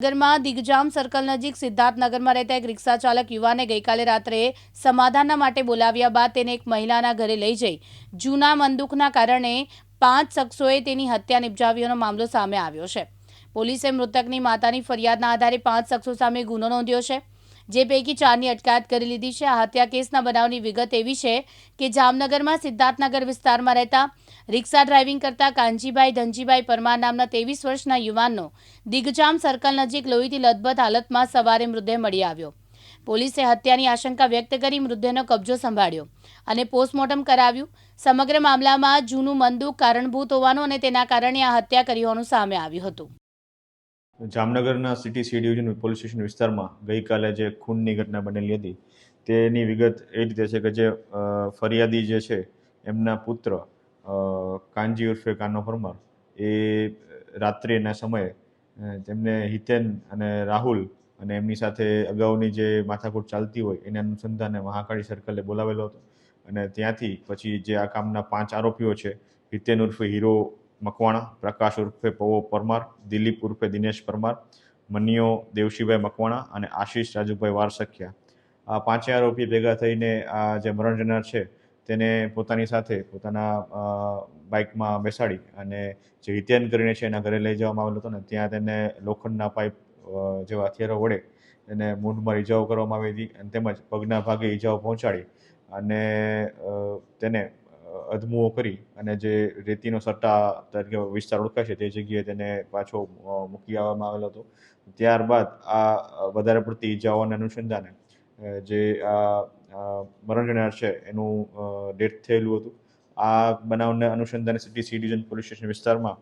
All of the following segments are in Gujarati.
નગરમાં દિગજામ સર્કલ નજીક સિદ્ધાર્થનગરમાં રહેતા એક રિક્ષા ચાલક યુવાને ગઈકાલે રાત્રે સમાધાનના માટે બોલાવ્યા બાદ તેને એક મહિલાના ઘરે લઈ જઈ. જૂના બંદૂકના કારણે પાંચ શખ્સોએ તેની હત્યા નિપજાવ્યાનો મામલો સામે આવ્યો છે. પોલીસે મૃતકની માતાની ફરિયાદના આધારે પાંચ શખ્સો સામે ગુનો નોંધ્યો છે. જે પૈકી ચારની અટકાયત કરી લીધી છે. આ હત્યા કેસના બનાવની વિગત એવી છે કે જામનગરમાં સિદ્ધાર્થનગર વિસ્તારમાં રહેતા રિક્ષા ડ્રાઇવિંગ કરતા કાંજીભાઈ ધનજીભાઈ પરમાર નામના ત્રેવીસ વર્ષના યુવાનનો દિગજામ સર્કલ નજીક લોહીથી લથબથ હાલતમાં સવારે મૃતદેહ મળી આવ્યો. પોલીસે હત્યાની આશંકા વ્યક્ત કરી મૃતદેહનો કબજો સંભાળ્યો અને પોસ્ટમોર્ટમ કરાવ્યું. સમગ્ર મામલામાં જૂનું મંદુક કારણભૂત હોવાનું અને તેના કારણે આ હત્યા કરી હોવાનું સામે આવ્યું હતું. જામનગરના city C division police station વિસ્તારમાં ગઈકાલે જે ખૂનની ઘટના બનેલી હતી, તેની વિગત એ રીતે છે કે જે ફરિયાદી જે છે, એમના પુત્ર કાનજી ઉર્ફે કાનો પરમાર, એ રાત્રિના સમયે તેમને હિતેન અને રાહુલ અને એમની સાથે અગાઉની જે માથાકૂટ ચાલતી હોય એના અનુસંધાને મહાકાળી સર્કલે બોલાવેલો હતો. અને ત્યાંથી પછી જે આ કામના પાંચ આરોપીઓ છે, હિતેન ઉર્ફે હીરો મકવાણા, પ્રકાશ ઉર્ફે પવો પરમાર, દિલીપ ઉર્ફે દિનેશ પરમાર, મનિયો દેવશીભાઈ મકવાણા અને આશીષ રાજુભાઈ વારસખિયા. આ પાંચે આરોપી ભેગા થઈને આ જે મરણ જનાર છે, તેને પોતાની સાથે પોતાના બાઇકમાં બેસાડી અને જે હિતેન કરીને છે એના ઘરે લઈ જવામાં આવેલો હતો ને, ત્યાં તેને લોખંડના પાઇપ જેવા હથિયારો વડે તેને મૂંઢમાં ઈજાઓ કરવામાં આવી હતી અને તેમજ પગના ભાગે ઈજાઓ પહોંચાડી અને તેને અધમુઓ કરી અને જે રેતીનો સટ્ટા તરીકે વિસ્તાર ઓળખાય છે તે જગ્યાએ તેને પાછો મૂકી આવવામાં આવેલો હતો. ત્યારબાદ આ વધારે પડતી ઈજાઓના અનુસંધાને જે આ મરણ જનાર છે એનું ડેથ થયેલું હતું. આ બનાવને અનુસંધાને city C division police station વિસ્તારમાં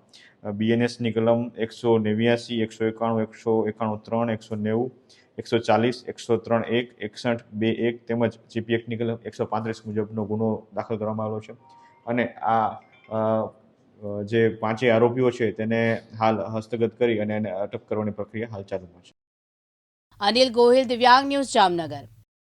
બીએનએસની કલમ એકસો નેવ્યાસી, એકસો એકાણું એકસો એકાણું ત્રણ, એકસો નેવું એકસો ચાલીસ, એકસો ત્રણ, એક, એકસઠ, બે, એક તેમજ જીપી ટેકનિકલ એકસો પાંત્રીસ મુજબનો ગુનો દાખલ કરવામાં આવ્યો છે. અને આ જે પાંચેય આરોપીઓ છે તેને હાલ હસ્તગત કરી અને એને અટક કરવાની પ્રક્રિયા હાલ ચાલુમાં છે. અનિલ ગોહિલ, દિવ્યાંગ ન્યૂઝ જામનગર.